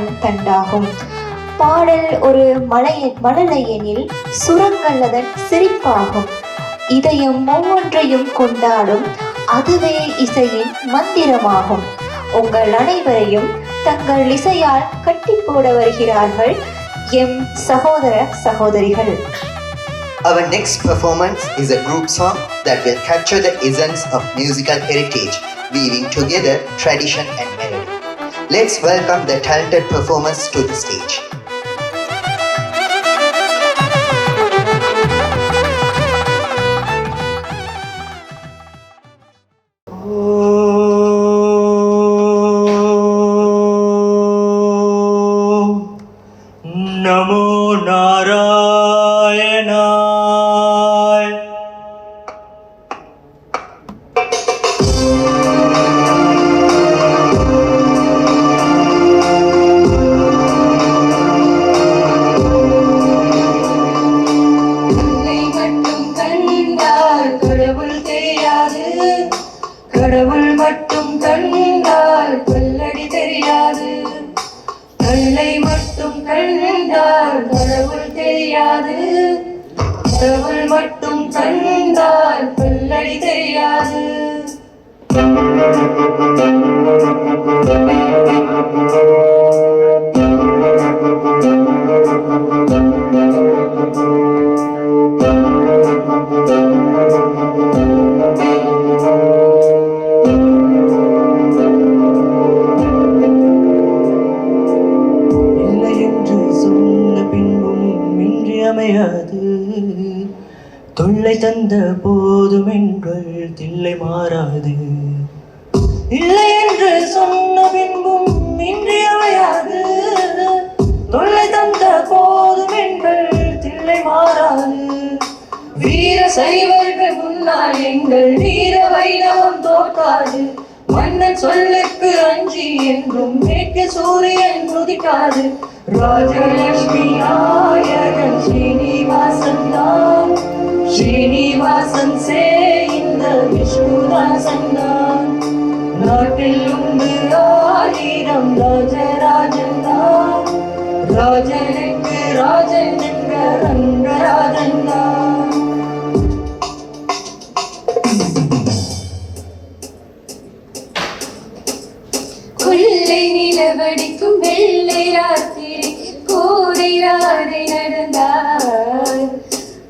கண் தண்டாகும். பாடல் ஒரு மலைய மழலை எனில் சுரங்கள் அதன் சிரிப்பாகும். இதயம் ஒவ்வொன்றையும் கொண்டாடும் அதுவே இசையின் மந்திரமாகும். உங்கள் அனைவரையும் தங்கள் இசையால் கட்டி போட வருகிறார்கள் எம் சகோதர சகோதரிகள். Our next performance is a group song that will capture the essence of musical heritage, weaving together tradition and melody. ویلکم د ٹلنٹ پرفارمنس نمو نار தொல்லை தந்த போதும் என்றால் தில்லை மாறாது. இல்லை என்று சொன்ன பின்பும் இன்றியமையாது. தொல்லை தந்த போதும் எங்கள் தில்லை மாறாது. வீர சைவர்கள் முன்னால் எங்கள் வீர வைணவம் தோற்காது. மன்னன் சொல்லுக்கு அஞ்சி என்றும் மேற்கு சூரியன் துதிக்காது ராஜலட்சுமி நாயகன் ஸ்ரீனிவாசன் தான். ஸ்ரீனிவாசன் சே இந்த விஷ்ணுதாசன் தான். ஆயிரம் ராஜராஜன் ராஜனுக்கு ராஜன் என்ற ரங்கராஜன் கொள்ளை நிலவடிக்கும் வெள்ளை ராத்திரி கோரை ராதை நடந்தார்.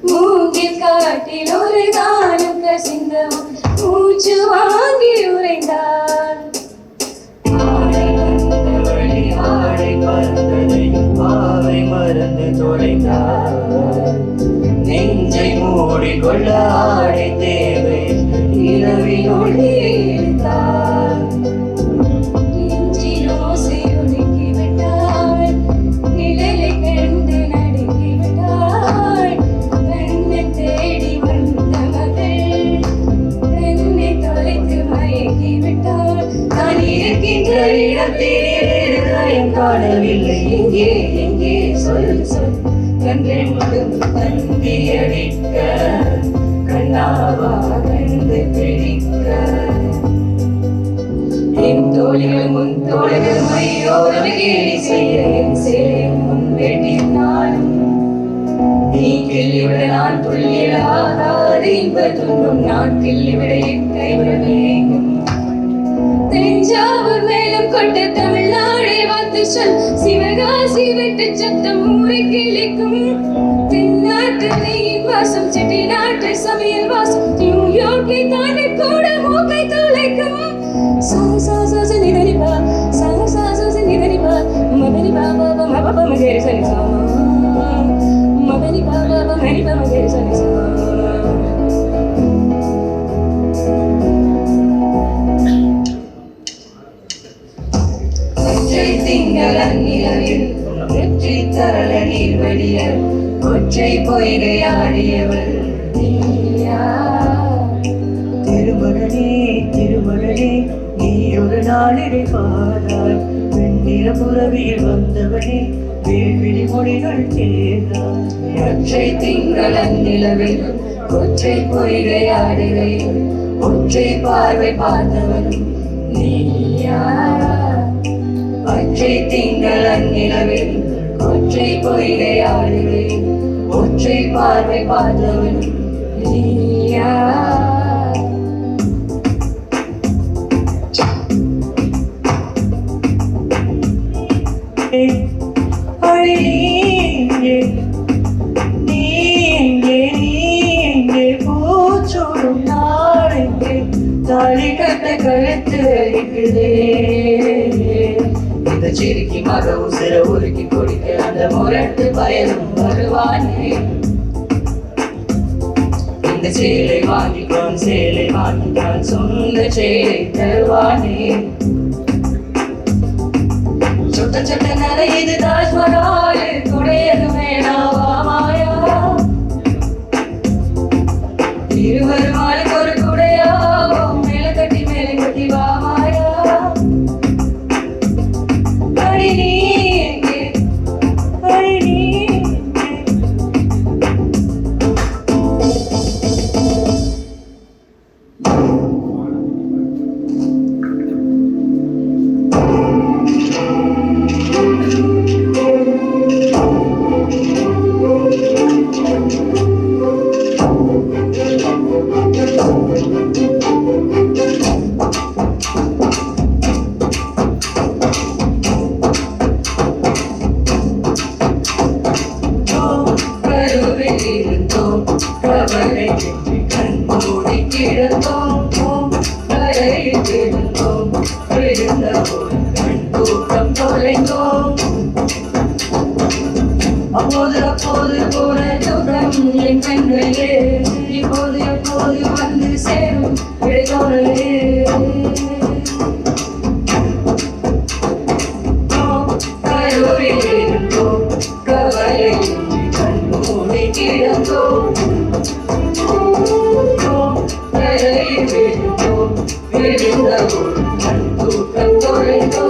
மூங்கில் காட்டில் ஒரு காலம் கசிந்தவும் மூச்சு வாங்கி உறைந்தார் தொலைந்தார் நெஞ்சை மூடிக்கொள்ள என் முன் தோழிகள் மையோரம் கேலி செய்ய என் முன் வேட்டி நானும் நீ கிள்ளிவிட நான் துள்ளிடாதாது இன்ப துன்பம் நான் கிள்ளிவிட என் கைவிட வேண்டும் தஞ்சாவூர் மேலும் கொண்ட தமிழ்நாடே வாத்து சொல் சிவகாசி விட்டு சத்தம் ஊரை கிளிக்கும் தென்னாட்டு நெய்யின் வாசம் செட்டி நாட்டு சமையல் வாசம் நியூயார்க்கை தாண்டி கூட மூக்கை துளைக்கும் சா பா மகரி சனி சா மதனி பா பா பா மரி பா மகரி சனி சா ஒற்றை திங்கள் அந்நிலவில் ஒற்றை பொய்கை ஆடியவள் திருமணனே திருமணனே நீ ஒரு நாளிடை வெண்ணிற புறவியில் வந்தவனே தேவிழி மொழிகள் ஒற்றை திங்களன் நிலவில் கொற்றை பொய்கை ஆடுகை ஒற்றை பார்வை பார்த்தவன் நீயாரா பச்சை திங்களன் நிலவில் கொற்றை பொய்கை ஆடுகை ஒற்றை பார்வை பார்த்தவன் நீயாரா கழுத்து வலிக்குதே இந்த சிரிக்கி மக உசிர உருக்கி கொடுக்க அந்த முரட்டு பயனும் வருவானே. இந்த சேலை வாங்கிக்கொள் சேலை வாங்கிட்டான் சொந்த சேலை தருவானே. சொட்ட சுட்ட நல இது தாஜ்மஹால் குடையதுமே என் கண்களே இப்போது எப்போது வந்து சேரும் இடையோரலே Thank you.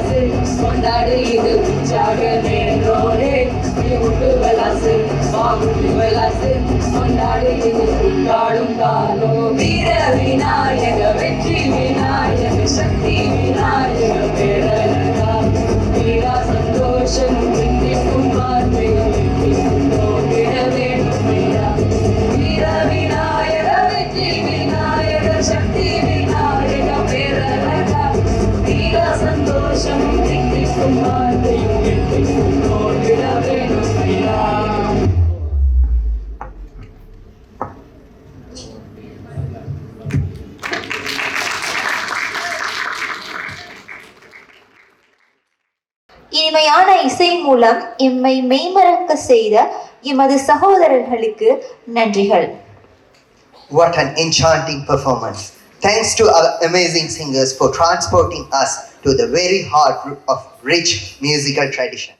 வாங்குண்டு வலாசு கொண்டாடு இது உற்சாக நேரோரே விட்டு வலாசு வாங்குண்டு வலாசு கொண்டாடு இது காடும் காலோ. வீர விநாயக வெற்றி விநாயக சக்தி விநாயக பேரழகா வீரா சந்தோஷம் சிந்திக்கும் வார்த்தைகள் இனிமையான இசை மூலம் எம்மை மெய்மறக்க செய்த எமது சகோதரர்களுக்கு நன்றிகள் What an enchanting performance. Thanks to our amazing singers for transporting us to the very heart of rich musical tradition.